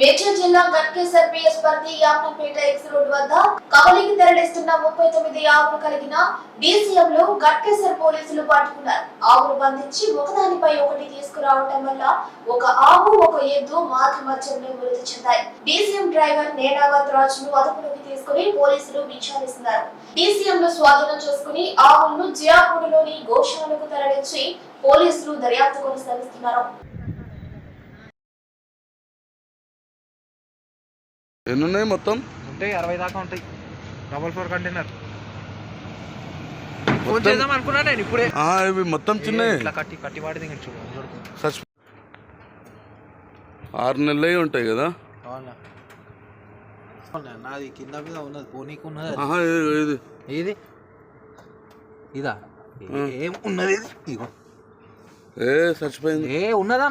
మేడ్చల్ జిల్లా గట్కేసర్ పిఎస్ పరిధి యాపనపేట X road వద్ద కవలికి తరలిస్తున్న ముప్పై తొమ్మిది ఆవులు కలిగిన డీసీఎం లో గట్కేసర్ పోలీసులు పట్టుకున్నారు. ఆవులు బంధించి ఒకదానిపై ఒకటి తీసుకురావటం వల్ల ఒక ఆవు ఒక ఎద్దు మాథ మధ్యంలో మృతి చెందాయి. డీసీఎం డ్రైవర్ నేనావత్ రాజును అదుపులోకి తీసుకుని పోలీసులు విచారిస్తున్నారు. డీసీఎం ను స్వాధీనం చేసుకుని ఆవులను జియాపూడిలోని గోశాలకు తరలించి పోలీసులు దర్యాప్తు కొనసాగిస్తున్నారు. ఎన్ని ఉన్నాయి మొత్తం? ఉంటాయి అరవై దాకా ఉంటాయి. డబల్ ఫోర్ కంటైనర్ ఫోన్ చేద్దాం అనుకున్నా నేను ఇప్పుడే. ఇవి మొత్తం చిన్నవి. ఇట్లా కట్టి కట్టి వాడి దగ్గర చూడు చూడు. సచ్ ఆరు నెలలే ఉంటాయి కదా? అవునా? నాది కింద మీద ఉన్నది పోనీకి ఉన్నది ఇది- ఇది. ఏం ఉన్నది ఇది? ఇగో. ఏ చచ్చిపోయింది ఏ ఉన్నదా?